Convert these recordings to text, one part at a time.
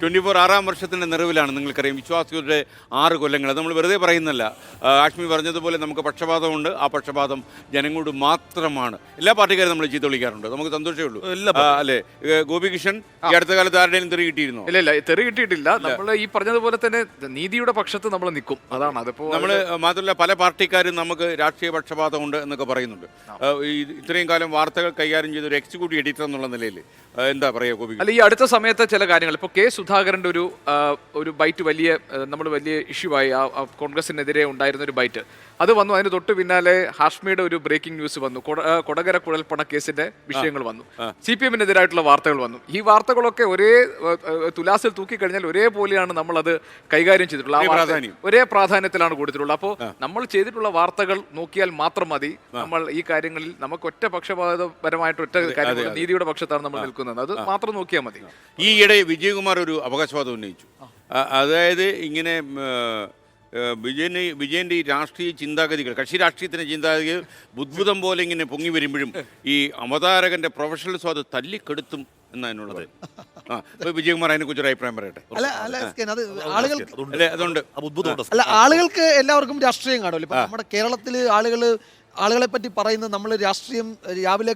Twenty four ആറാം വർഷത്തിന്റെ നിറവിലാണ് നിങ്ങൾക്കറിയാം. വിശ്വാസികളുടെ ആറ് കൊല്ലങ്ങൾ. നമ്മൾ വെറുതെ പറയുന്നില്ല ആഷ്മി പറഞ്ഞതുപോലെ നമുക്ക് പക്ഷപാതമുണ്ട്. ആ പക്ഷപാതം ജനങ്ങളോട് മാത്രമാണ്. എല്ലാ പാർട്ടിക്കാരും നമ്മൾ ചീത്ത വിളിക്കാറുണ്ട്. നമുക്ക് സന്തോഷമേ ഉള്ളൂ. ഇല്ല അല്ലെ? ഗോപികൃഷ്ണൻ ഈ അടുത്ത കാലത്ത് ആരുടെയും തെറി കിട്ടിയിരുന്നു? ഇല്ല ഇല്ല. തെറി കിട്ടിയിട്ടില്ല. നമ്മൾ ഈ പറഞ്ഞതുപോലെ തന്നെ നീതിയുടെ പക്ഷത്ത് നമ്മൾ നിൽക്കും. അതാണ് അതിപ്പോൾ നമ്മൾ മാത്രമല്ല പല പാർട്ടിക്കാരും നമുക്ക് രാഷ്ട്രീയ പക്ഷപാതമുണ്ട് എന്നൊക്കെ പറയുന്നുണ്ട്. ഇത്രയും കാലം വാർത്തകൾ കൈകാര്യം ചെയ്ത ഒരു എക്സിക്യൂട്ടീവ് എഡിറ്റർ എന്നുള്ള നിലയിൽ എന്താ പറയുക ഗോപി അല്ല ഈ അടുത്ത സമയത്തെ ചില കാര്യങ്ങൾ. ഇപ്പോൾ കെ സുധാകരന്റെ ഒരു ഒരു ബൈറ്റ് വലിയ നമ്മൾ വലിയ ഇഷ്യൂ ആയി. കോൺഗ്രസിനെതിരെ ഉണ്ടായിരുന്ന ഒരു ബൈറ്റ് അത് വന്നു. അതിന് തൊട്ട് പിന്നാലെ ഹാഷ്മിയുടെ ഒരു ബ്രേക്കിംഗ് ന്യൂസ് വന്നു. കൊടകര കുഴൽപ്പണ കേസിന്റെ വിഷയങ്ങൾ വന്നു. സി പി എമ്മിനെതിരായിട്ടുള്ള വാർത്തകൾ വന്നു. ഈ വാർത്തകളൊക്കെ ഒരേ തുലാസിൽ തൂക്കിക്കഴിഞ്ഞാൽ ഒരേപോലെയാണ് നമ്മൾ അത് കൈകാര്യം ചെയ്തിട്ടുള്ളത്. ഒരേ പ്രാധാന്യത്തിലാണ് കൊടുത്തിട്ടുള്ളത്. അപ്പോൾ നമ്മൾ ചെയ്തിട്ടുള്ള വാർത്തകൾ നോക്കിയാൽ മാത്രം മതി. നമ്മൾ ഈ കാര്യങ്ങളിൽ നമുക്ക് ഒറ്റ പക്ഷപാതപരമായിട്ട് ഒറ്റ കാര്യങ്ങൾ നീതിയുടെ പക്ഷത്താണ് നമ്മൾ നിൽക്കുന്നത്. അത് മാത്രം നോക്കിയാൽ മതി. ഈയിടെ വിജയകുമാർ ഒരു അവകാശവാദം ഉന്നയിച്ചു. അതായത് ഇങ്ങനെ വിജയന് വിജയന്റെ ഈ രാഷ്ട്രീയ ചിന്താഗതികൾ കക്ഷി രാഷ്ട്രീയത്തിന്റെ ചിന്താഗതികൾ ബുദ്ധുതം പോലെ ഇങ്ങനെ പൊങ്ങി വരുമ്പോഴും ഈ അവതാരകന്റെ പ്രൊഫഷണൽ സ്വാദ് തല്ലിക്കെടുത്തും എന്നതിനുള്ളത് ആ വിജയകുമാർ അതിനെക്കുറിച്ച് ഒരു അഭിപ്രായം പറയട്ടെ. അല്ല അല്ല അത് അതുകൊണ്ട് അല്ല ആളുകൾക്ക് എല്ലാവർക്കും രാഷ്ട്രീയം കാണുമല്ലോ. ഇപ്പൊ നമ്മുടെ കേരളത്തിൽ ആളുകൾ ആളുകളെ പറ്റി പറയുന്നത് നമ്മൾ രാഷ്ട്രീയം രാവിലെ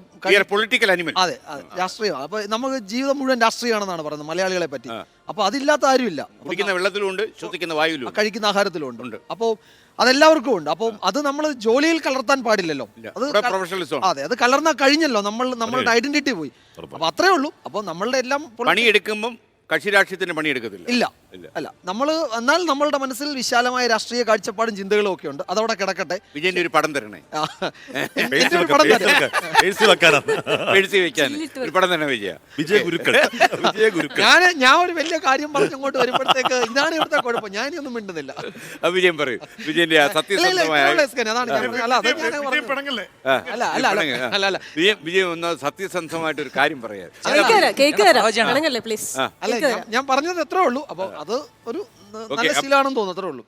പൊളിറ്റിക്കൽ അനിമൽ അതെ അതെ രാഷ്ട്രീയം. അപ്പൊ നമുക്ക് ജീവിതം മുഴുവൻ രാഷ്ട്രീയമാണെന്നാണ് പറയുന്നത് മലയാളികളെ പറ്റി അപ്പൊ അതില്ലാത്ത ആരുമില്ല. കുടിക്കുന്ന വെള്ളത്തിലുണ്ട് ശ്വസിക്കുന്ന വായുവിലും കഴിക്കുന്ന ആഹാരത്തിലുണ്ട് അപ്പോൾ അതെല്ലാവർക്കും ഉണ്ട്. അപ്പോൾ അത് നമ്മൾ ജോലിയിൽ കലർത്താൻ പാടില്ലല്ലോ. അത്. അതെ അത് കലർന്നാ കഴിഞ്ഞല്ലോ. നമ്മൾ നമ്മളുടെ ഐഡന്റിറ്റി പോയി. അപ്പൊ അത്രേ ഉള്ളൂ. അപ്പോൾ നമ്മളുടെ എല്ലാം പണിയെടുക്കുമ്പോൾ പണിയെടുക്കുമ്പം കക്ഷി രാഷ്ട്രീയത്തിന്റെ പണിയെടുക്കത്തില്ല. ഇല്ല. അല്ല നമ്മൾ എന്നാൽ നമ്മളുടെ മനസ്സിൽ വിശാലമായ രാഷ്ട്രീയ കാഴ്ചപ്പാടും ചിന്തകളും ഒക്കെ ഉണ്ട്. അതവിടെ കിടക്കട്ടെ. വിജയന്റെ ഒരു പടം തരണേ. ആ, എന്റെ ഒരു പടം തരാം. എഴുതി വെക്കാൻ. ഒരു പടം തന്നെ വിജയ. വിജയ ഗുരുക്കൾ. വിജയ ഗുരുക്കൾ. ഞാൻ ഞാൻ ഒരു വലിയ കാര്യം പറഞ്ഞങ്ങോട്ട് വരുമ്പോഴത്തേക്ക് ഇതാണ് ഇവിടുത്തെ കുഴപ്പം. ഞാനൊന്നും മിണ്ടുന്നില്ല. ആ വിജയം പറയൂ. വിജയന്റെ ആ ഇല്ല, ഇല്ല, സത്യസന്ധമായ ഇത്രയുള്ള സ്കാൻ. അതാണ് ഞാൻ പറഞ്ഞത്. അല്ല, അത് ഞാൻ പറഞ്ഞത്. ആ, അല്ല, അല്ല, അല്ല, പിണങ്ങ്, ആ. അല്ല, അല്ല. വിജയം വിജയം ഒന്ന് സത്യസന്ധമായിട്ട് ഒരു കാര്യം പറയാ. കേക്ക് തരാം കേക്ക് തരാം ആണങ്ങല്ലേ പ്ലീസ് അല്ല ഞാൻ- ഞാൻ പറഞ്ഞത് എത്രേ ഉള്ളൂ. അപ്പൊ അത് ഒരു നല്ല ശീലാണെന്ന് തോന്നുന്നു അത്രേ ഉള്ളൂ.